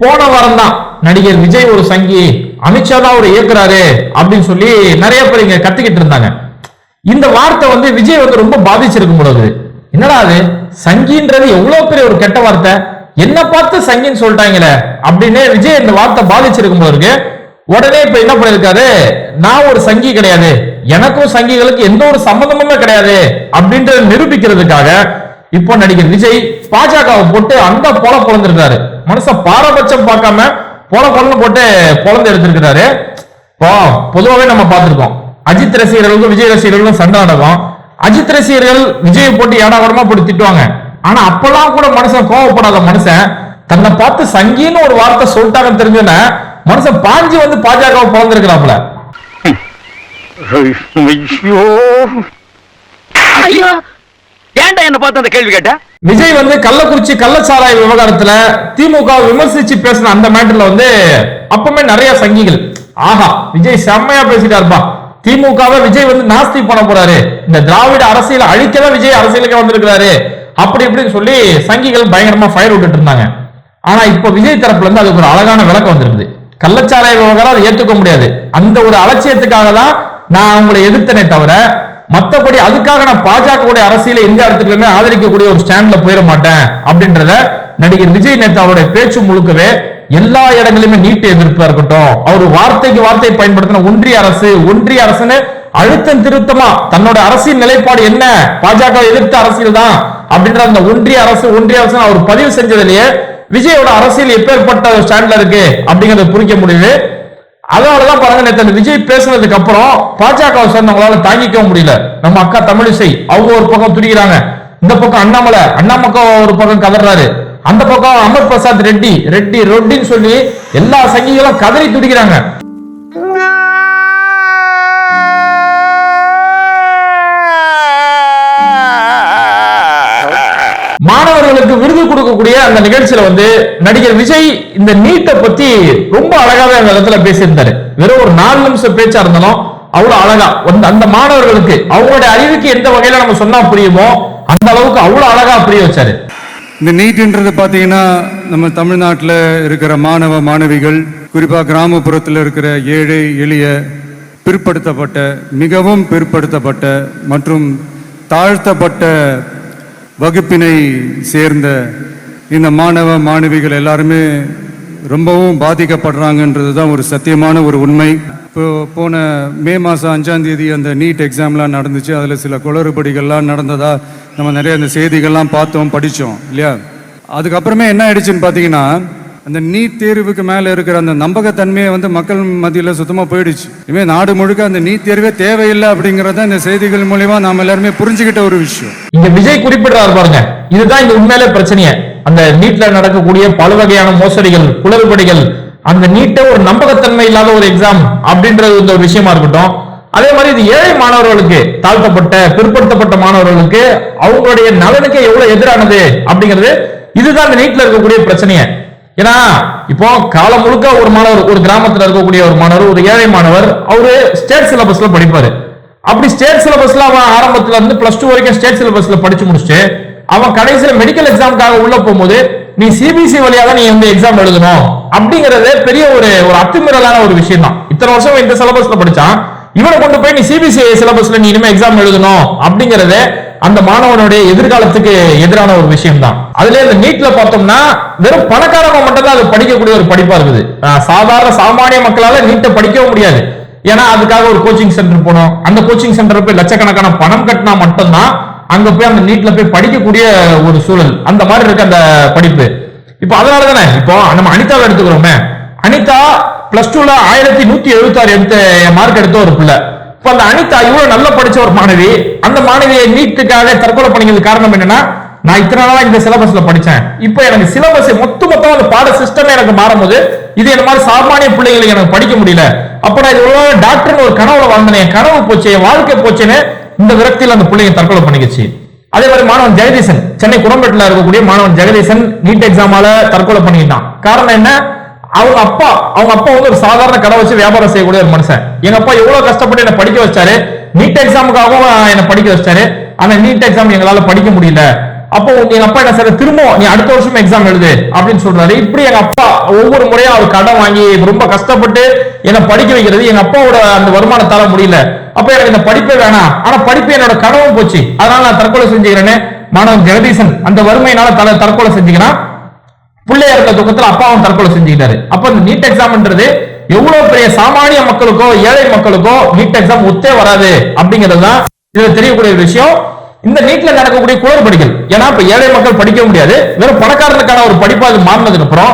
போன வாரம் தான் நடிகர் விஜய் ஒரு சங்கி அமித்ஷா தான் அவர் இயக்குறாரு அப்படின்னு சொல்லி நிறைய பேர் இங்க கத்துக்கிட்டு இருந்தாங்க. இந்த வார்த்தை வந்து விஜய் வந்து ரொம்ப பாதிச்சிருக்கும் பொழுது. என்னடா அது? சங்கின்றது எவ்வளவு பெரிய ஒரு கெட்ட வார்த்தை? என்ன பார்த்து சங்கின்னு சொல்லிட்டாங்களே அப்படின்னு விஜய் இந்த வார்த்தை பாதிச்சிருக்கும் போது உடனே இப்ப என்ன பண்ணிருக்காரு நான் ஒரு சங்கி கிடையாது. எனக்கும் சங்கிகளுக்கு எந்த ஒரு சம்மந்தமுமே கிடையாது அப்படின்றத நிரூபிக்கிறதுக்காக இப்போ நடிகர் விஜய் பாஜகவை போட்டு அந்த போல பிறந்திருக்காரு மனுஷன் பாரபட்சம் பார்க்காம பொல பொலன்னு போட்டு பொழந்து எடுத்திருக்கிறாரு. இப்போ பொதுவாகவே நம்ம பார்த்திருக்கோம். அஜித் ரசிகர்களுக்கும் விஜய் ரசிகர்களுக்கும் சண்டை நடக்கும். அஜித் ரசிகர்கள் விஜய் போட்டு ஏடாவடமா போட்டு திட்டுவாங்க. ஆனா அப்பெல்லாம் கூட மனுஷன் கோவப்படாத மனுஷன். தன்னை பார்த்து சங்கின்னு ஒரு வார்த்தை சொல்லிட்டாங்கன்னு தெரிஞ்சுன்னா மனுஷன் பாஞ்சு வந்து பாஜகவை பிறந்திருக்கிறாப்புல ஐயோ! ஏன்டா என்ன பார்த்து அந்த கேள்வி கேட்ட? விஜய் வந்து கள்ளக்குறிச்சி கள்ளச்சாராய விவகாரத்துல திமுக விமர்சிச்சு பேசின அந்த மேட்டர்ல வந்து அப்பவுமே நிறைய சங்கிகள். ஆஹா விஜய் செம்மையா பேசிட்டாருப்பா. திமுகவை விஜய் வந்து நாஸ்தி பண்ண போறாரு. இந்த திராவிட அரசியலை அழிக்கதான் விஜய் அரசியலுக்கு வந்திருக்கிறாரு. அப்படி இப்படின்னு சொல்லி சங்கிகள் பயங்கரமா ஃபயர் விட்டுட்டு இருந்தாங்க. ஆனா இப்போ விஜய் தரப்புல இருந்து அதுக்கு ஒரு அழகான விளக்கம் வந்திருக்குது. கள்ளச்சாராய விவகாரம் அதை ஏத்துக்க முடியாது. அந்த ஒரு அலட்சியத்துக்காக தான் நான் அவங்களை எதிர்த்தனே தவிர மத்தபடி அதுக்காக நான் பாஜக உடைய அரசியலை எந்த இடத்துக்குமே ஆதரிக்கக்கூடிய ஒரு ஸ்டாண்ட்ல போயிட மாட்டேன் அப்படின்றத நடிகர் விஜய் நேத்து அவருடைய பேச்சு முழுக்கவே எல்லா இடங்களிலுமே நீட்டு எதிர்ப்பா இருக்கட்டும். அவர் வார்த்தைக்கு வார்த்தை பயன்படுத்தின ஒன்றிய அரசு ஒன்றிய அரசுன்னு அழுத்தம் திருத்தமா தன்னோட அரசியல் நிலைப்பாடு என்ன? பாஜக எதிர்த்த அரசியல் தான் அப்படின்ற அந்த ஒன்றிய அரசு ஒன்றிய அரசு அவர் பதிவு செஞ்சதுலயே விஜயோட அரசியல் எப்பேற்பட்ட ஸ்டாண்ட்ல இருக்கு அப்படிங்கறத புரிக்க முடியுது அதனாலதான் பாருங்க நேற்று விஜய் பேசுனதுக்கு அப்புறம் பாஜக சேர்ந்தவங்களால தாங்கிக்க முடியல. நம்ம அக்கா தமிழிசை அவங்க ஒரு பக்கம் துடிக்கிறாங்க இந்த பக்கம் அண்ணாமலை அண்ணாமக்கா ஒரு பக்கம் கதறாரு. அந்த பக்கம் அமர் பிரசாத் ரெட்டி ரெட்டி ரொட்டின்னு சொல்லி எல்லா சங்கிகளும் கதறி துடிக்கிறாங்க. அவருக்கு விருது கொடுக்கக்கூடிய அந்த நிகழ்ச்சியில வந்து நடிகர் விஜய் இந்த நீட்டை பத்தி ரொம்ப அழகாவே அந்த இடத்துல பேசியிருந்தாரு. வெறும் ஒரு நாலு நிமிஷம் பேச்சா இருந்தாலும் அவ்வளவு அழகா. அந்த- அந்த மாணவர்களுக்கு அவங்களுடைய அறிவுக்கு எந்த வகையில நம்ம சொன்னா புரியுமோ அந்த அளவுக்கு அவ்வளவு அழகா புரிய வச்சாரு. இந்த நீட்ன்றது பார்த்தீங்கன்னா நம்ம தமிழ்நாட்டில் இருக்கிற மாணவ மாணவிகள் குறிப்பாக கிராமப்புறத்தில் இருக்கிற ஏழை எளிய பிற்படுத்தப்பட்ட மிகவும் பிற்படுத்தப்பட்ட மற்றும் தாழ்த்தப்பட்ட வகுப்பினை சேர்ந்த இந்த மாணவ மாணவிகள் எல்லாருமே ரொம்பவும் பாதிக்கப்படுறாங்கன்றது தான் ஒரு சத்தியமான ஒரு உண்மை. இப்போ போன மே மாதம் அஞ்சாம் தேதி அந்த நீட் எக்ஸாம்லாம் நடந்துச்சு. அதில் சில குளறுபடிகள்லாம் நடந்ததா நம்ம நிறைய அந்த செய்திகள்லாம் பார்த்தோம் படித்தோம் இல்லையா? அதுக்கப்புறமே என்ன ஆயிடுச்சுன்னு பார்த்தீங்கன்னா அந்த நீட் தேர்வுக்கு மேலே இருக்கிற அந்த நம்பகத்தன்மையை வந்து மக்கள் மத்தியில் சுத்தமாக போயிடுச்சு. இனிமேல் நாடு முழுக்க அந்த நீட் தேர்வே தேவையில்லை அப்படிங்கிறத இந்த செய்திகள் மூலிமா நாம் எல்லாருமே புரிஞ்சுக்கிட்ட ஒரு விஷயம். இங்க விஜய் குறிப்பிடுறாரு பாருங்க. இதுதான் இந்த உண்மையிலே பிரச்சனையே. அந்த நீட்ல நடக்கக்கூடிய பல வகையான மோசடிகள் குளறுபடிகள் அந்த நீட்டை ஒரு நம்பகத்தன்மை இல்லாத ஒரு எக்ஸாம் அப்படின்றது இந்த ஒரு விஷயமா இருக்கட்டும். அதே மாதிரி இது ஏழை மாணவர்களுக்கு தாழ்த்தப்பட்ட பிற்படுத்தப்பட்ட மாணவர்களுக்கு அவங்களுடைய நலனுக்கு எவ்வளவு எதிரானது அப்படிங்கிறது இதுதான் இந்த நீட்ல இருக்கக்கூடிய பிரச்சனையே. ஏன்னா இப்போ காலம் முழுக்க ஒரு மாணவர் ஒரு கிராமத்துல இருக்கக்கூடிய ஒரு மாணவர் ஒரு ஏழை மாணவர் அவரு ஸ்டேட் சிலபஸ்ல படிப்பாரு. அப்படி ஸ்டேட் சிலபஸ்ல அவன் ஆரம்பத்துல இருந்து பிளஸ் டூ வரைக்கும் ஸ்டேட் சிலபஸ்ல படிச்சு முடிச்சுட்டு அவன் கடைசியில மெடிக்கல் எக்ஸாமுக்காக உள்ள போகும்போது நீ சிபிசி வழியாக நீ வந்து எக்ஸாம் எழுதணும் அப்படிங்கறது பெரிய ஒரு ஒரு அத்துமீறலான ஒரு விஷயம் தான் இத்தனை வருஷம் இந்த சிலபஸ்ல படிச்சான். இவனை கொண்டு போய் நீ சிபிசி சிலபஸ்ல நீ இனிமே எக்ஸாம் எழுதணும் அப்படிங்கறது அந்த மாணவனுடைய எதிர்காலத்துக்கு எதிரான ஒரு விஷயம் தான் அதுல இந்த நீட்ல பார்த்தோம்னா வெறும் பணக்காரங்க மட்டும் தான் அது படிக்கக்கூடிய ஒரு படிப்பா இருக்குது. சாதாரண சாமானிய மக்களால நீட்டை படிக்கவும் முடியாது. ஏன்னா அதுக்காக ஒரு கோச்சிங் சென்டர் போனோம். அந்த கோச்சிங் சென்டர் போய் லட்சக்கணக்கான பணம் கட்டினா மட்டும்தான் அங்க போய் அந்த நீட்ல போய் படிக்கக்கூடிய ஒரு சூழல். அந்த மாதிரி இருக்கு அந்த படிப்பு. இப்போ அதனால தானே இப்போ நம்ம அனிதாவை எடுத்துக்கிறோமே. அனிதா பிளஸ் டூல ஆயிரத்தி நூத்தி எழுபத்தி ஆறு எடுத்த மார்க் எடுத்த ஒரு பிள்ளை. இப்ப அந்த அனிதா இவ்வளவு நல்லா படிச்ச ஒரு மாணவி அந்த மாணவியை நீட்டுக்காக தற்கொலை பண்ணிக்கிறது காரணம் என்னன்னா நான் இத்தனை நாளா இந்த சிலபஸ்ல படிச்சேன். இப்போ எனக்கு சிலபஸ் மொத்த மொத்தம் அந்த பாட சிஸ்டமே எனக்கு மாறும்போது இது இந்த மாதிரி சாமானிய பிள்ளைங்களுக்கு எனக்கு படிக்க முடியல. அப்ப நான் இது டாக்டர்னு ஒரு கனவுல வாழ்ந்தேன் என் கனவு போச்சு என் வாழ்க்கை போச்சுன்னு இந்த விரக்தியில் அந்த பிள்ளைங்க தற்கொலை பண்ணிக்கிச்சு. அதே மாதிரி மாணவன் ஜெகதீசன் சென்னை குடம்பேட்டில் இருக்கக்கூடிய மாணவன் ஜெகதீசன் நீட் எக்ஸாமால தற்கொலை பண்ணிக்கிட்டான். காரணம் என்ன? அவங்க அப்பா அவங்க அப்பா வந்து ஒரு சாதாரண கடை வச்சு வியாபாரம் செய்யக்கூடிய ஒரு மனுஷன். எங்க அப்பா எவ்வளவு கஷ்டப்பட்டு என்ன படிக்க வச்சாரு? நீட் எக்ஸாமுக்காகவும் என்ன படிக்க வச்சாரு. ஆனா நீட் எக்ஸாம் எங்களால படிக்க முடியல. அப்போ எங்க அப்பா என்ன சார் திரும்ப நீ அடுத்த வருஷம் எக்ஸாம் எழுது அப்படின்னு சொல்றாரு. இப்படி எங்க அப்பா ஒவ்வொரு முறையும் அவர் கடன் வாங்கி ரொம்ப கஷ்டப்பட்டு என்ன படிக்க வைக்கிறது. எங்க அப்பாவோட அந்த வருமானத்தால முடியல. அப்ப எனக்கு இந்த படிப்பே வேணாம். ஆனா படிப்பு என்னோட கனவும் போச்சு. அதனால நான் தற்கொலை செஞ்சுக்கிறேன்னு மாணவன் ஜெகதீசன் அந்த வறுமையினால தலை தற்கொலை செஞ்சுக்கிறான். பிள்ளையா இருக்க துக்கத்துல அப்பாவும் தற்கொலை செஞ்சுக்கிட்டாரு. அப்ப இந்த நீட் எக்ஸாம்ன்றது எவ்வளவு பெரிய சாமானிய மக்களுக்கோ ஏழை மக்களுக்கோ நீட் எக்ஸாம் ஒத்தே வராது அப்படிங்கிறது தான் இதுல தெரியக்கூடிய ஒரு விஷயம். இந்த நீட்ல நடக்கக்கூடிய குளறுபடிகள் ஏன்னா இப்ப ஏழை மக்கள் படிக்க முடியாது வெறும் பணக்காரனுக்கான ஒரு படிப்பா அது மாறினதுக்கு அப்புறம்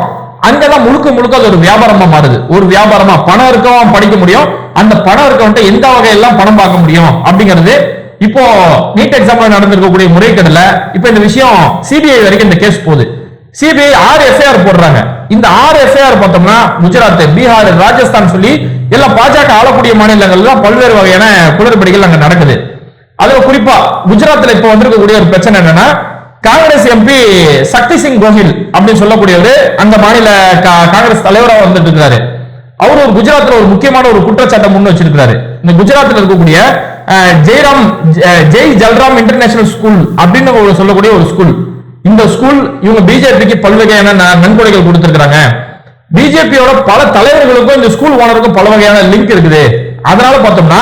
அங்கதான் முழுக்க முழுக்க அது ஒரு வியாபாரமா மாறுது. ஒரு வியாபாரமா பணம் இருக்கவன் படிக்க முடியும் அந்த பணம் இருக்கவன்ட்ட எந்த வகையெல்லாம் பணம் பார்க்க முடியும் அப்படிங்கிறது இப்போ நீட் எக்ஸாம்ல நடந்திருக்கக்கூடிய முறைகேடுல இப்ப இந்த விஷயம் சிபிஐ வரைக்கும் இந்த கேஸ் போகுது. சிபிஐ ஆறு எஃப்ஐஆர் போடுறாங்க. இந்த ஆறு எஃப்ஐஆர் பார்த்தோம்னா குஜராத் பீகார் ராஜஸ்தான் சொல்லி எல்லாம் பாஜக ஆளக்கூடிய மாநிலங்கள்ல பல்வேறு வகையான குளறுபடிகள் அங்க நடக்குது. அதுல குறிப்பா குஜராத்ல இப்ப வந்திருக்கக்கூடிய ஒரு பிரச்சனை என்னன்னா காங்கிரஸ் எம்பி சக்தி சிங் கோஹில் அப்படின்னு சொல்லக்கூடியவர் அந்த மாநில கா- காங்கிரஸ் தலைவராக வந்துட்டு இருக்கிறாரு அவர் ஒரு குஜராத்ல ஒரு முக்கியமான ஒரு குற்றச்சாட்டை முன் வச்சிருக்கிறாரு. இந்த குஜராத்ல இருக்கக்கூடிய ஜெய்ராம் ஜெ- ஜெய் ஜல்ராம் இன்டர்நேஷனல் ஸ்கூல் அப்படின்னு ஒரு சொல்லக்கூடிய ஒரு ஸ்கூல். இந்த ஸ்கூல் இவங்க பிஜேபிக்கு பல்வகையான நன்கொடைகள் கொடுத்திருக்கிறாங்க. பிஜேபியோட பல தலைவர்களுக்கும் இந்த ஸ்கூல் ஓனருக்கும் பல வகையான லிங்க் இருக்குது. அதனால பார்த்தோம்னா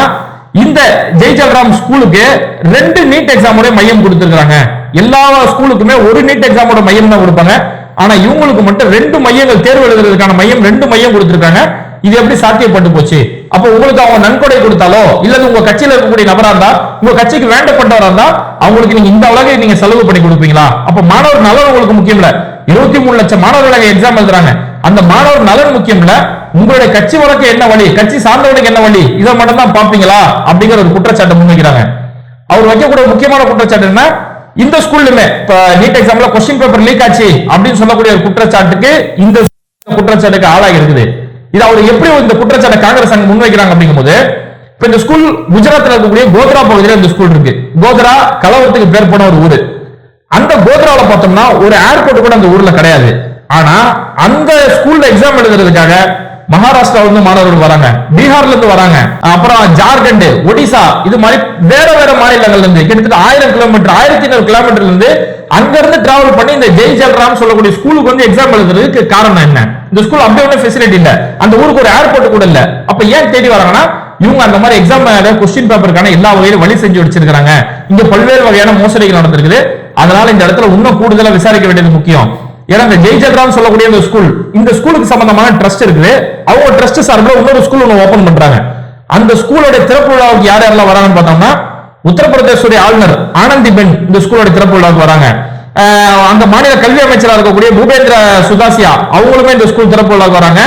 இந்த ஜெய்சல்ராம் ஸ்கூலுக்கு ரெண்டு நீட் எக்ஸாமோட மையம் கொடுத்திருக்கிறாங்க. எல்லா ஸ்கூலுக்குமே ஒரு நீட் எக்ஸாமோட மையம் தான் கொடுப்பாங்க. ஆனா இவங்களுக்கு மட்டும் ரெண்டு மையங்கள் தேர்வு எழுதுறதுக்கான மையம் ரெண்டு மையம் கொடுத்திருக்காங்க. இது எப்படி சாத்தியப்பட்டு போச்சு? அப்ப உங்களுக்கு அவங்க நன்கொடை கொடுத்தாலோ இல்லது உங்க கட்சியில இருக்கக்கூடிய நபரா இருந்தா உங்க கட்சிக்கு வேண்டப்பட்டவரா இருந்தா அவங்களுக்கு நீங்க இந்த அளவுக்கு நீங்க செலவு பண்ணி கொடுப்பீங்களா? அப்ப மாணவர் நலன் உங்களுக்கு முக்கியம் இல்ல. இருபத்தி மூணு லட்சம் மாணவர்கள் எக்ஸாம் எழுதுறாங்க. அந்த மாணவர் நலன் முக்கியம் இல்ல. உங்களுடைய கட்சி வழக்கு என்ன வழி? கட்சி சார்ந்தவனுக்கு என்ன வழி? இதை மட்டும் தான் பாப்பீங்களா? அப்படிங்கிற ஒரு குற்றச்சாட்டை முன்வைக்கிறாங்க. அவர் வைக்கக்கூடிய முக்கியமான குற்றச்சாட்டு என்ன? இந்த ஸ்கூல்லுமே இப்ப நீட் எக்ஸாம்ல கொஸ்டின் பேப்பர் லீக் ஆச்சு அப்படின்னு சொல்லக்கூடிய ஒரு குற்றச்சாட்டுக்கு இந்த குற்றச்சாட்டுக்கு ஆளாகி இருக்குது. இது அவர் எப்படி இந்த குற்றச்சாட்டை காங்கிரஸ் அங்க முன்வைக்கிறாங்க அப்படிங்கும்போது இப்ப இந்த ஸ்கூல் குஜராத்ல இருக்கக்கூடிய கோத்ரா பகுதியில இந்த ஸ்கூல் இருக்கு. கோத்ரா கலவரத்துக்கு பேர் போன ஒரு ஊரு. அந்த கோத்ராவில் பார்த்தோம்னா ஒரு ஏர்போர்ட் கூட அந்த ஊர்ல கிடையாது. ஆனா அந்த ஸ்கூல்ல எக்ஸாம் எழுதுறதுக்காக மகாராஷ்டிரால இருந்து மாணவர்கள் வராங்க. பீகார்ல இருந்து வராங்க. அப்புறம் ஜார்க்கண்ட் ஒடிசா இது மாதிரி வேற வேற மாநிலங்கள்ல இருந்து கிட்டத்தட்ட ஆயிரம் கிலோமீட்டர் ஆயிரத்தி ஐநூறு கிலோமீட்டர்ல இருந்து அங்க இருந்து டிராவல் பண்ணி இந்த ஜெய் ஜல்ராம் சொல்லக்கூடிய ஸ்கூலுக்கு வந்து எக்ஸாம் எழுதுறதுக்கு காரணம் என்ன? இந்த ஸ்கூல் அப்படியே ஒன்றும் ஃபெசிலிட்டி இல்ல. அந்த ஊருக்கு ஒரு ஏர்போர்ட் கூட இல்ல. அப்ப ஏன் தேடி வராங்கன்னா இவங்க அந்த மாதிரி எக்ஸாம் கொஸ்டின் பேப்பருக்கான எல்லா வகையிலும் வழி செஞ்சு வச்சிருக்காங்க இங்க பல்வேறு வகையான மோசடிகள் நடந்திருக்குது. அதனால இந்த இடத்துல இன்னும் கூடுதலா விசாரிக்க வேண்டியது முக்கியம். ஏன்னா இந்த ஜெய் சொல்லக்கூடிய இந்த ஸ்கூல் இந்த ஸ்கூலுக்கு சம்பந்தமான ட்ரஸ்ட் இருக்குது. அவங்க ட்ரஸ்ட் சார்பில் இன்னொரு ஸ்கூல் ஒன்று ஓப்பன் பண்றாங்க. அந்த ஸ்கூலோட திறப்பு விழாவுக்கு யார் யாரெல்லாம் வராங்கன்னு பார்த்தோம்னா உத்தரப்பிரதேசுடைய ஆளுநர் ஆனந்தி பெண் இந்த ஸ்கூலோட திறப்பு விழாவுக்கு வராங்க. அந்த மாநில கல்வி அமைச்சராக இருக்கக்கூடிய பூபேந்திர சுதாசியா அவங்களுமே இந்த ஸ்கூல் திறப்பு விழாவுக்கு வராங்க.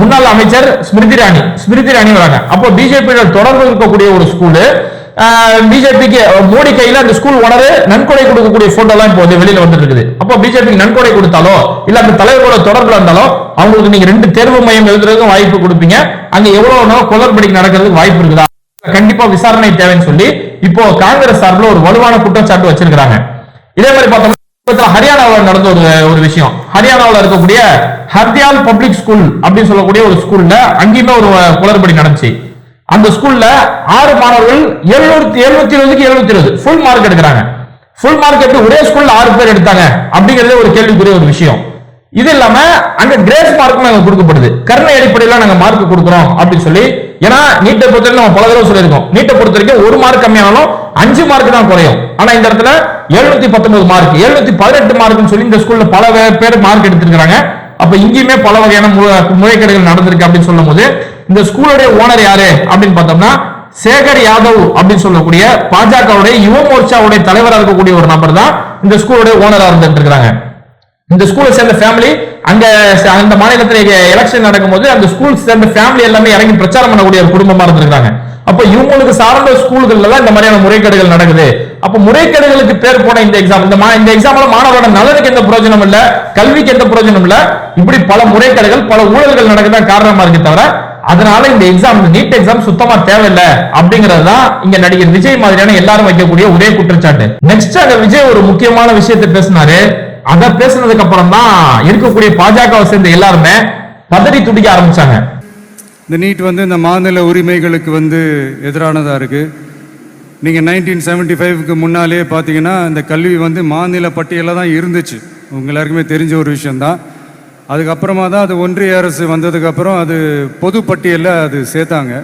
முன்னாள் அமைச்சர் ஸ்மிருதி ராணி ஸ்மிருதி ராணி வராங்க. அப்போ பிஜேபியோட தொடர்பு இருக்கக்கூடிய ஒரு ஸ்கூலு பிஜேபிக்கு மோடி கையில அந்த ஸ்கூல் ஓனர் நன்கொடை கொடுக்கக்கூடிய போட்டோ எல்லாம் இப்போ வந்து வெளியில வந்துட்டு இருக்குது அப்போ பிஜேபிக்கு நன்கொடை கொடுத்தாலோ இல்ல அந்த தலைவரோட தொடர்புல இருந்தாலோ அவங்களுக்கு நீங்க ரெண்டு தேர்வு மையம் எழுதுறதுக்கும் வாய்ப்பு கொடுப்பீங்க. அங்க எவ்வளவு நாள் குளறுபடிக்கு நடக்கிறதுக்கு வாய்ப்பு இருக்குதா? கண்டிப்பா விசாரணை தேவைன்னு சொல்லி இப்போ காங்கிரஸ் சார்பில் ஒரு வலுவான குற்றச்சாட்டு வச்சிருக்கிறாங்க. இதே மாதிரி பார்த்தோம்னா ஹரியானாவில் நடந்த ஒரு ஒரு விஷயம். ஹரியானாவில் இருக்கக்கூடிய ஹர்தியால் பப்ளிக் ஸ்கூல் அப்படின்னு சொல்லக்கூடிய ஒரு ஸ்கூல்ல அங்கேயுமே ஒரு குளறுபடி நடந்துச்சு. அந்த ஸ்கூல்ல ஆறு மாணவர்கள் எழுநூத்தி எழுநூத்தி இருபதுக்கு எழுநூத்தி இருபது. ஃபுல் மார்க் எடுக்கிறாங்க. ஃபுல் மார்க் எடுத்து ஒரே ஸ்கூல்ல ஆறு பேர் எடுத்தாங்க. அப்படிங்கறதே ஒரு கேள்விக்குரிய ஒரு விஷயம். இது இல்லாம அங்க கிரேஸ் மார்க்கும் நாங்க கொடுக்கப்படுது. கருணை அடிப்படையில நாங்க மார்க் கொடுக்குறோம் அப்படின்னு சொல்லி ஏன்னா நீட்டை பொறுத்த நம்ம பல தடவை சொல்லியிருக்கோம். நீட்டை பொறுத்த வரைக்கும் ஒரு மார்க் கம்மியானாலும் அஞ்சு மார்க் தான் குறையும். ஆனா இந்த இடத்துல எழுநூத்தி பத்தொன்பது மார்க் எழுநூத்தி பதினெட்டு மார்க்னு சொல்லி இந்த ஸ்கூல்ல பல பேர் மார்க் எடுத்திருக்காங்க அப்ப இங்கேயுமே பல வகையான முறைகேடுகள் நடந்திருக்கு அப்படின்னு சொல்லும் போது இந்த ஸ்கூலுடைய ஓனர் யாரு அப்படின்னு பார்த்தோம்னா சேகர் யாதவ் அப்படின்னு சொல்லக்கூடிய பாஜகவுடைய யுவ மோர்ச்சாவுடைய தலைவராக இருக்கக்கூடிய ஒரு நபர் தான் இந்த ஸ்கூலுடைய ஓனரா இருந்துட்டு இருக்காங்க இந்த ஸ்கூலை சேர்ந்த ஃபேமிலி அங்க அந்த மாநிலத்தில் எலெக்ஷன் நடக்கும்போது அந்த ஸ்கூல் சேர்ந்த ஃபேமிலி எல்லாமே இறங்கி பிரச்சாரம் பண்ணக்கூடிய ஒரு குடும்பமா இருந்திருக்காங்க அப்ப இவங்களுக்கு சார்ந்த ஸ்கூல்கள்ல தான் இந்த மாதிரியான முறைகேடுகள் நடக்குது. அப்ப முறைகேடுகளுக்கு பேர் போன இந்த எக்ஸாம் இந்த மா- இந்த எக்ஸாம்ல மாணவரோட நலனுக்கு எந்த பிரயோஜனம் இல்ல கல்விக்கு எந்த பிரயோஜனம் இல்ல. இப்படி பல முறைகேடுகள் பல ஊழல்கள் நடக்கதான் காரணமா இருக்கு தவிர அதனால இந்த எக்ஸாம் நீட் எக்ஸாம் சுத்தமா தேவையில்லை அப்படிங்கிறது தான் இங்க நடிகர் விஜய் மாதிரியான எல்லாரும் வைக்கக்கூடிய ஒரே குற்றச்சாட்டு. நெக்ஸ்ட் அங்க விஜய் ஒரு முக்கியமான விஷயத்தை பேசினாரு. அத பேசினதுக்கு அப்புறம் தான் இருக்கக்கூடிய பாஜகவை சேர்ந்த எல்லாருமே பதறி துடிக்க ஆரம்பிச்சாங்க. இந்த நீட் வந்து இந்த மாநில உரிமைகளுக்கு வந்து எதிரானதாக இருக்குது நீங்கள் நைன்டீன் செவன்ட்டி ஃபைவ்க்கு முன்னாலே பார்த்தீங்கன்னா இந்த கல்வி வந்து மாநில பட்டியலில் தான் இருந்துச்சு. உங்க எல்லாருக்குமே தெரிஞ்ச ஒரு விஷயந்தான் அதுக்கப்புறமா தான் அது ஒன்றிய அரசு வந்ததுக்கப்புறம் அது பொது பட்டியலில் அது சேர்த்தாங்க.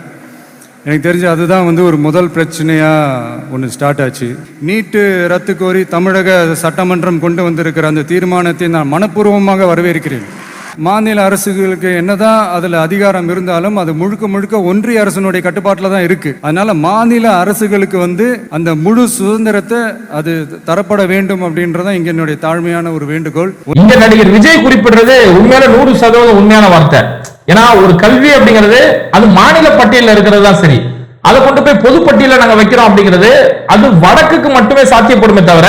எனக்கு தெரிஞ்சு அதுதான் வந்து ஒரு முதல் பிரச்சனையாக ஒன்று ஸ்டார்ட் ஆச்சு. நீட்டு ரத்து கோரி தமிழக சட்டமன்றம் கொண்டு வந்திருக்கிற அந்த தீர்மானத்தை நான் மனப்பூர்வமாக வரவேற்கிறேன். மாநில அரசுகளுக்கு என்னதான் அதில் அதிகாரம் இருந்தாலும் அது முழுக்க முழுக்க ஒன்றிய அரசினுடைய கட்டுப்பாட்டில் தான் இருக்கு. அதனால மாநில அரசுகளுக்கு வந்து அந்த முழு சுதந்திரத்தை அது தரப்பட வேண்டும் அப்படின்றதான் இங்க என்னுடைய தாழ்மையான ஒரு வேண்டுகோள். இந்த நடிகர் விஜய் குறிப்பிடுறது உண்மையில நூறு சதவீதம் உண்மையான வார்த்தை. ஏன்னா ஒரு கல்வி அப்படிங்கிறது அது மாநில பட்டியலில் இருக்கிறது தான் சரி. அதை கொண்டு போய் பொது பட்டியல நாங்க வைக்கிறோம் அப்படிங்கிறது அது வடக்குக்கு மட்டுமே சாத்தியப்படுமே தவிர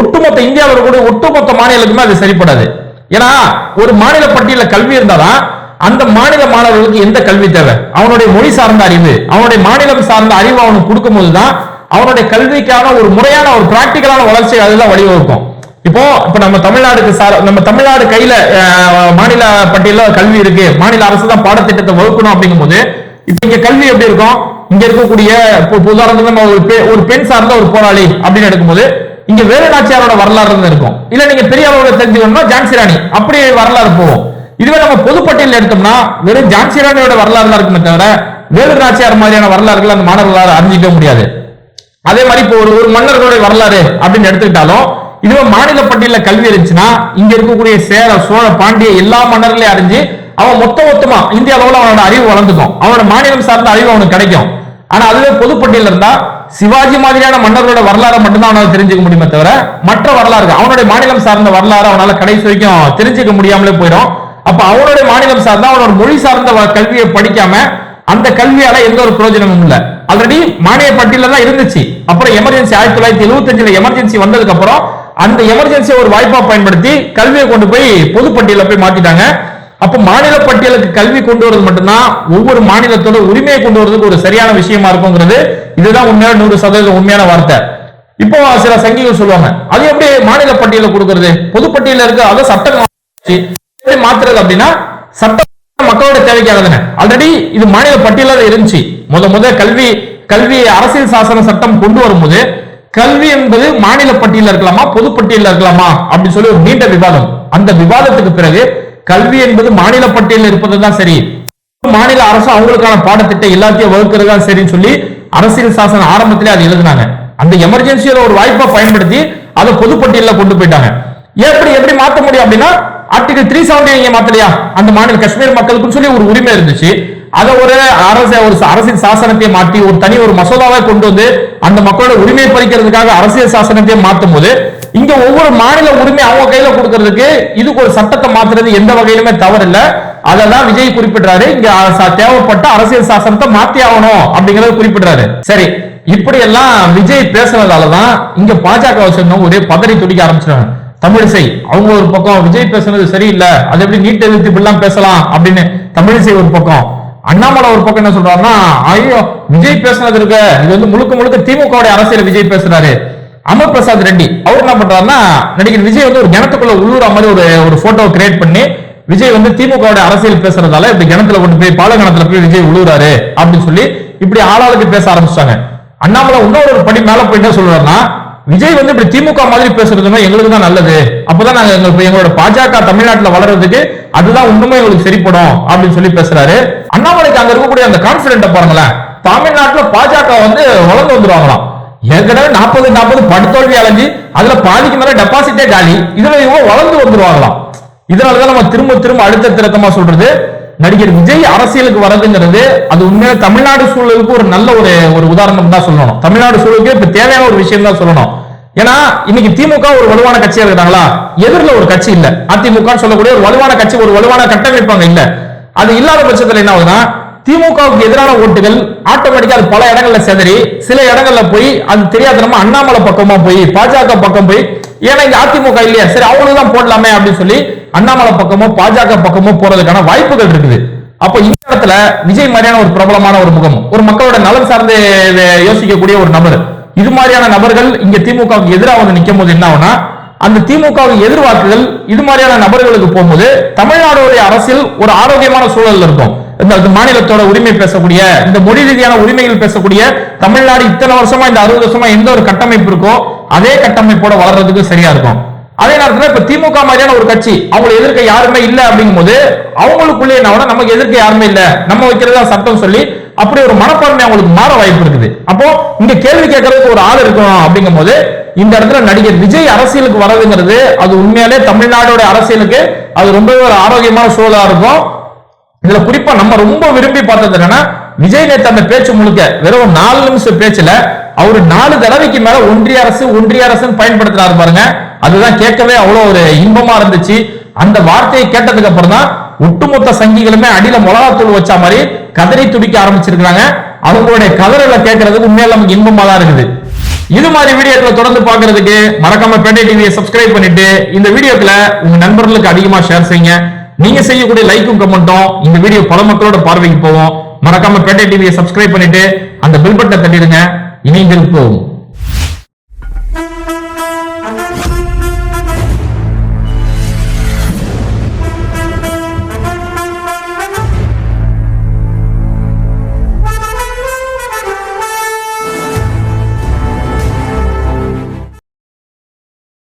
ஒட்டுமொத்த இந்தியாவில் கூட ஒட்டுமொத்த மாநிலத்துக்குமே அது சரிப்படாது. ஏன்னா ஒரு மாநில பட்டியல கல்வி இருந்தாதான் அந்த மாநில மாணவர்களுக்கு எந்த கல்வி தேவை? அவனுடைய மொழி சார்ந்த அறிவு அவனுடைய மாநிலம் சார்ந்த அறிவு அவனுக்கு கொடுக்கும்போது தான் அவனுடைய கல்விக்கான ஒரு முறையான ஒரு பிராக்டிக்கலான வளர்ச்சி அதுதான் வழிவகுக்கும். இப்போ இப்ப நம்ம தமிழ்நாடுக்கு சார் நம்ம தமிழ்நாடு கையில மாநில பட்டியல கல்வி இருக்கு. மாநில அரசு தான் பாடத்திட்டத்தை வகுக்கணும் அப்படிங்கும்போது இப்ப இங்க கல்வி எப்படி இருக்கும்? இங்க இருக்கக்கூடிய இப்போ உதாரணத்துக்கு நம்ம ஒரு ஒரு பெண் சார்ந்த ஒரு போராளி அப்படின்னு எடுக்கும்போது இங்க வேலு நாச்சியாரோட வரலாறு இருந்து இருக்கும். இல்ல நீங்க பெரிய அளவுல தெரிஞ்சுக்கணும்னா ஜான்சி ராணி அப்படி வரலாறு போகும். இதுவே நம்ம பொதுப்பட்டியல் எடுத்தோம்னா வெறும் ஜான்சி ராணியோட வரலாறு தான் இருக்குமே தவிர வேலு நாச்சியார் மாதிரியான வரலாறுகள் அந்த மாணவர்களால் அறிஞ்சிக்க முடியாது. அதே மாதிரி இப்போ ஒரு ஒரு மன்னர்களுடைய வரலாறு அப்படின்னு எடுத்துக்கிட்டாலும் இதுவே மாநில பட்டியல கல்வி இருந்துச்சுன்னா இங்க இருக்கக்கூடிய சேர சோழ பாண்டிய எல்லா மன்னர்களையும் அறிஞ்சு அவன் மொத்த மொத்தமா இந்திய அளவுல அவனோட அறிவு வளர்ந்துக்கும். அவனோட மாநிலம் சார்ந்த அறிவு அவனுக்கு கிடைக்கும். ஆனா அதுவே பொதுப்பட்டியல இருந்தா சிவாஜி மாதிரியான மன்னர்களோட வரலாறு மட்டும்தான் அவனால தெரிஞ்சுக்க முடியுமே தவிர மற்ற வரலாறு அவனுடைய மாநிலம் சார்ந்த வரலாறு அவனால கடைசி வரைக்கும் தெரிஞ்சுக்க முடியாமலே போயிடும். அப்ப அவனுடைய மாநிலம் சார்ந்த அவனோட மொழி சார்ந்த கல்வியை படிக்காம அந்த கல்வியால எந்த ஒரு பிரயோஜனமும் இல்ல. ஆல்ரெடி மானிய பட்டியல தான் இருந்துச்சு. அப்புறம் எமர்ஜென்சி ஆயிரத்தி தொள்ளாயிரத்தி எழுபத்தஞ்சுல எமர்ஜென்சி வந்ததுக்கு அப்புறம் அந்த எமர்ஜென்சியை ஒரு வாய்ப்பா பயன்படுத்தி கல்வியை கொண்டு போய் பொது பட்டியல போய் மாத்திட்டாங்க. அப்ப மாநில பட்டியலுக்கு கல்வி கொண்டு வரது மட்டும்தான் ஒவ்வொரு மாநிலத்தோட உரிமையை கொண்டு வரதுக்கு ஒரு சரியான விஷயமா இருக்குங்கிறது இதுதான் உண்மையான நூறு சதவீதம் உண்மையான வார்த்தை. இப்போ சில சங்கிகள் சொல்லுவாங்க அது எப்படி மாநில பட்டியல கொடுக்கறது? பொதுப்பட்டியல இருக்கு அதை சட்டம் மாத்துறது அப்படின்னா சட்டம் மக்களோட தேவைக்காக ஆல்ரெடி இது மாநில பட்டியல இருந்துச்சு. முத முத கல்வி கல்வி அரசியல் சாசன சட்டம் கொண்டு வரும்போது கல்வி என்பது மாநில பட்டியல இருக்கலாமா பொதுப்பட்டியல இருக்கலாமா அப்படின்னு சொல்லி ஒரு நீண்ட விவாதம். அந்த விவாதத்துக்கு பிறகு கல்வி என்பது மாநில பட்டியலில் இருப்பது தான் சரி. மாநில அரசு அவங்களுக்கான பாடத்திட்டம் எல்லாத்தையும் வகுக்கிறது தான் சரின்னு சொல்லி அரசியல் சாசன ஆரம்பத்திலே அது எழுதினாங்க. அந்த எமர்ஜென்சியோட ஒரு வாய்ப்பை பயன்படுத்தி அதை பொதுப்பட்டியலில் கொண்டு போயிட்டாங்க. எப்படி எப்படி மாற்ற முடியும் அப்படின்னா ஆர்டிகல் த்ரீ செவன்டி நீங்க மாத்தலையா? அந்த மாநில காஷ்மீர் மக்களுக்குன்னு சொல்லி ஒரு உரிமை இருந்துச்சு. அதை ஒரு அரசு ஒரு அரசியல் சாசனத்தை மாற்றி ஒரு தனி ஒரு மசோதாவை கொண்டு வந்து அந்த மக்களோட உரிமையை பறிக்கிறதுக்காக அரசியல் சாசனத்தை மாற்றும் போது இங்க ஒவ்வொரு மாநில உரிமை அவங்க கையில கொடுக்கறதுக்கு இதுக்கு ஒரு சட்டத்தை மாத்துறது எந்த வகையிலுமே தவறில்லை. அதெல்லாம் விஜய் குறிப்பிடுறாரு. இங்க தேவைப்பட்ட அரசியல் சாசனத்தை மாத்தி ஆகணும் அப்படிங்கறத குறிப்பிடுறாரு. சரி இப்படி எல்லாம் விஜய் பேசுனதாலதான் இங்க பாஜக வச்சிருந்தவங்க ஒரே பதறி துடிக்க ஆரம்பிச்சிருக்காங்க. தமிழிசை அவங்க ஒரு பக்கம் விஜய் பேசுனது சரியில்லை. அது எப்படி நீட் எதிர்த்து இப்படிலாம் பேசலாம் அப்படின்னு தமிழிசை ஒரு பக்கம். அண்ணாமலை ஒரு பக்கம் என்ன சொல்றாருன்னா ஐயோ விஜய் பேசுனது இருக்க. இது வந்து முழுக்க முழுக்க திமுக அரசியல் விஜய் பேசுறாரு. அமர் பிரசாத் ரெட்டி அவர் என்ன பண்றாருன்னா நடிகர் விஜய் வந்து ஒரு கிணத்துக்குள்ள உள்ளூர மாதிரி ஒரு ஒரு போட்டோ கிரியேட் பண்ணி விஜய் வந்து திமுக அரசியல் பேசுறதால இப்படி கிணத்துல கொண்டு போய் பால கிணத்துல போய் விஜய் உழுவுறாரு அப்படின்னு சொல்லி இப்படி ஆளாளுக்கு பேச ஆரம்பிச்சிட்டாங்க. அண்ணாமலை இன்னொரு படி மேல போய் என்ன சொல்றாருன்னா விஜய் வந்து இப்படி திமுக மாதிரி பேசுறதுன்னா எங்களுக்கு தான் நல்லது. அப்பதான் நாங்க எங்களுக்கு எங்களோட பாஜக தமிழ்நாட்டுல வளர்றதுக்கு அதுதான் இன்னுமே எங்களுக்கு சரிப்படும் அப்படின்னு சொல்லி பேசுறாரு. அண்ணாமலைக்கு அங்க இருக்கக்கூடிய அந்த கான்பிடென்ட பாருங்களேன். தமிழ்நாட்டுல பாஜக வந்து வளர்ந்து வந்துருவாங்களாம். ஏற்கனவே நாற்பது நாற்பது படுதோல்வி அலைஞ்சு அதுல பாதிக்கு மேல டெபாசிட்டே காலி இதுல இவங்க வளர்ந்து வந்துருவாங்களாம். இதனாலதான் நம்ம திரும்ப திரும்ப அழுத்த திருத்தமா சொல்றது. நடிகர் விஜய் அரசியலுக்கு வரதுங்கிறது அது உண்மையில தமிழ்நாடு சூழலுக்கு ஒரு நல்ல ஒரு ஒரு உதாரணம் தான் சொல்லணும். தமிழ்நாடு சூழலுக்கு இப்ப தேவையான ஒரு விஷயம் தான் சொல்லணும். ஏன்னா இன்னைக்கு திமுக ஒரு வலுவான கட்சியா இருக்கிறாங்களா எதிரில் ஒரு கட்சி இல்ல. அதிமுக சொல்லக்கூடிய ஒரு வலுவான கட்சி ஒரு வலுவான கட்டமைப்பு அங்க இல்ல. அது இல்லாத பட்சத்துல என்ன ஆகுதுன்னா திமுகவுக்கு எதிரான ஓட்டுகள் ஆட்டோமேட்டிக்கா அது பல இடங்கள்ல செதறி சில இடங்கள்ல போய் அது தெரியாத நம்ம அண்ணாமலை பக்கமா போய் பாஜக பக்கம் போய் ஏன்னா இங்க அதிமுக இல்லையா. சரி அவங்களுக்கு தான் போடலாமே அப்படின்னு சொல்லி அண்ணாமலை பக்கமோ பாஜக பக்கமோ போறதுக்கான வாய்ப்புகள் இருக்குது. அப்ப இந்த இடத்துல விஜய் மாதிரியான ஒரு பிரபலமான ஒரு முகம் ஒரு மக்களோட நலன் சார்ந்து யோசிக்கக்கூடிய ஒரு நபர். இது மாதிரியான நபர்கள் இங்க திமுகவுக்கு எதிராக வந்து நிற்கும் போது என்ன ஆகும்னா அந்த திமுகவுக்கு எதிர்வாக்குகள் இது மாதிரியான நபர்களுக்கு போகும்போது தமிழ்நாடுடைய அரசியல் ஒரு ஆரோக்கியமான சூழல் இருக்கும். இந்த மாநிலத்தோட உரிமை பேசக்கூடிய இந்த மொழி ரீதியான உரிமைகள் பேசக்கூடிய தமிழ்நாடு இத்தனை வருஷமா இந்த அறுபது வருஷமா எந்த ஒரு கட்டமைப்பு இருக்கோ அதே கட்டமைப்போட வளர்றதுக்கு சரியா இருக்கும். அதே நேரத்தில் இப்ப திமுக மாதிரியான ஒரு கட்சி அவங்களை எதிர்க்க யாருமே இல்ல அப்படிங்கும்போது அவங்களுக்குள்ளே என்ன நமக்கு எதிர்க்க யாருமே இல்லை. நம்ம வைக்கிறதா சட்டம் சொல்லி அப்படி ஒரு மனப்பான்மை அவங்களுக்கு மாற வாய்ப்பு இருக்குது. அப்போ இங்க கேள்வி கேட்கறதுக்கு ஒரு ஆள் இருக்கணும் அப்படிங்கும்போது இந்த இடத்துல நடிகர் விஜய் அரசியலுக்கு வர்றதுங்கிறது அது உண்மையாலே தமிழ்நாடோட அரசியலுக்கு அது ரொம்பவே ஒரு ஆரோக்கியமான சூழலா இருக்கும். இதுல குறிப்பா நம்ம ரொம்ப விரும்பி பார்த்தது என்னன்னா விஜய் நேத்து அந்த பேச்சு முழுக்க வெறும் நாலு நிமிஷம் பேச்சுல அவரு நாலு தடவைக்கு மேல ஒன்றிய அரசு ஒன்றிய அரசுன்னு பயன்படுத்துறாரு பாருங்க. அதுதான் கேட்கவே அவ்வளவு ஒரு இன்பமா இருந்துச்சு. அந்த வார்த்தையை கேட்டதுக்கு அப்புறம் தான் ஒட்டுமொத்த சங்கிகளுமே அடியில மிளகாத்தூள் வச்ச மாதிரி கதறி துடிக்க ஆரம்பிச்சிருக்காங்க அவங்களுடைய கதறல கேட்கறதுக்கு உண்மையில நமக்கு இன்பமா தான் இருக்குது. இது மாதிரி வீடியோக்களை தொடர்ந்து பாக்குறதுக்கு மறக்காம பேட்டை டிவியை சப்ஸ்கிரைப் பண்ணிட்டு இந்த வீடியோக்களை உங்க நண்பர்களுக்கு அதிகமா ஷேர் செய்யுங்க. நீங்க செய்யக்கூடிய லைக்கும் கமெண்ட்டும் இந்த வீடியோ பல மக்களோட பார்வைக்கு போவோம் மறக்காம பேட்டை டிவியை சப்ஸ்கிரைப் பண்ணிட்டு அந்த பில் பட்டனை தட்டிடுங்க. இணைந்திருப்போம்